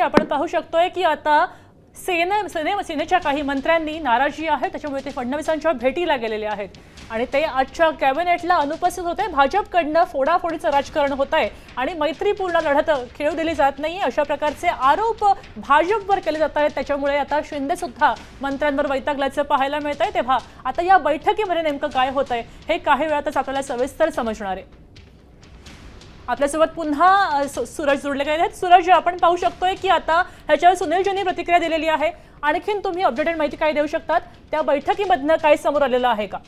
आपण पाहू शकतोय की आता सेने सेने सेनेच्या काही मंत्र्यांनी नाराजी आहे. त्याच्यामुळे ते फडणवीसांच्या भेटीला गेलेले आहेत. आणि ते आजच्या कॅबिनेटला अनुपस्थित होते. भाजपकडनं फोडाफोडीचं राजकारण होत आहे आणि मैत्रीपूर्ण लढत खेळू दिली जात नाही. अशा प्रकारचे आरोप भाजपवर केले जात आहेत. त्याच्यामुळे आता शिंदे सुद्धा मंत्र्यांवर वैतागल्याचं पाहायला मिळत आहे तेव्हा आता या बैठकीमध्ये नेमकं काय होत आहे हे काही वेळातच आपल्याला सविस्तर समजणार आहे. आपल्यासोबत पुन्हा सूरज जोडले गेले आहेत. सूरज आपण पाहू शकतोय की आता ह्याच्यावर सुनीलजींनी प्रतिक्रिया दिलेली आहे. आणखीन तुम्ही अपडेटेड माहिती काय देऊ शकतात. त्या बैठकीमधनं काय समोर आलेलं आहे का?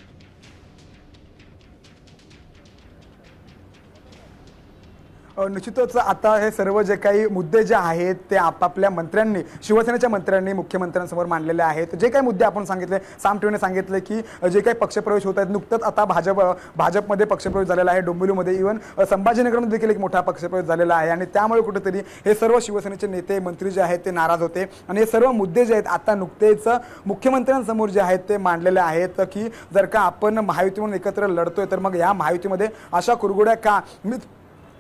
निश्चितच आता हे सर्व जे काही मुद्दे जे आहेत ते आपापल्या मंत्र्यांनी शिवसेनेच्या मंत्र्यांनी मुख्यमंत्र्यांसमोर मांडलेले आहेत. जे काही मुद्दे आपण सांगितले सामठेवने सांगितले की जे काही पक्षप्रवेश होत आहेत नुकतंच आता भाजप भाजपमध्ये पक्षप्रवेश झालेला आहे डोंबिवलीमध्ये. इव्हन संभाजीनगरमध्ये देखील एक मोठा पक्षप्रवेश झालेला आहे. आणि त्यामुळे कुठेतरी हे सर्व शिवसेनेचे नेते मंत्री जे आहेत ते नाराज होते. आणि हे सर्व मुद्दे जे आहेत आता नुकतेच मुख्यमंत्र्यांसमोर जे आहेत ते मांडलेले आहेत की जर का आपण महायुती म्हणून एकत्र लढतोय तर मग या महायुतीमध्ये अशा कुरगुड्या का? मी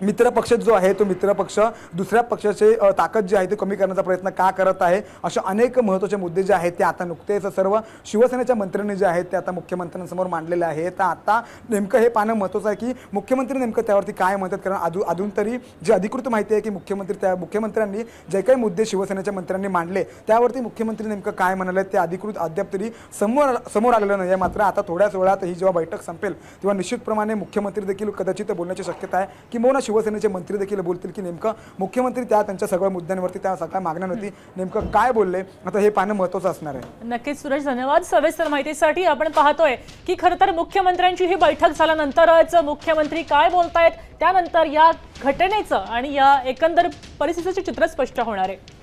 मित्रपक्ष जो आहे तो मित्रपक्ष दुसऱ्या पक्षाचे ताकद जी आहे ती कमी करण्याचा प्रयत्न का करत आहे? असे अनेक महत्त्वाचे मुद्दे जे आहेत ते आता नुकतेच सर्व शिवसेनेच्या मंत्र्यांनी जे आहेत ते आता मुख्यमंत्र्यांसमोर मांडलेले आहे तर आता नेमकं हे पाहणं महत्त्वाचं आहे की मुख्यमंत्री नेमकं त्यावरती काय म्हणतात? कारण अजून अजून तरी जी अधिकृत माहिती आहे की मुख्यमंत्री त्या मुख्यमंत्र्यांनी जे काही मुद्दे शिवसेनेच्या मंत्र्यांनी मांडले त्यावरती मुख्यमंत्री नेमकं काय म्हणाले ते अधिकृत अद्याप तरी समोर समोर आलेलं नाही मात्र आता थोड्याच वेळात ही जेव्हा बैठक संपेल तेव्हा निश्चितप्रमाणे मुख्यमंत्री देखील कदाचित बोलण्याची शक्यता आहे. किंवा शिवसेनेचे मंत्री देखील बोलतील की नेमकं मुख्यमंत्री त्या त्यांच्या सगळ्या मुद्द्यांवरती त्या सगळ्या मागण्यांवरती नेमकं काय बोलले? आता हे पाहणं महत्त्वाचं असणार आहे. नक्कीच सुरेश धन्यवाद. सविस्तर माहितीसाठी आपण पाहतोय की खरं तर मुख्यमंत्र्यांची ही बैठक झाल्यानंतरच मुख्यमंत्री काय बोलतायत? त्यानंतर या घटनेचं आणि या एकंदर परिस्थितीचं चित्र स्पष्ट होणार आहे.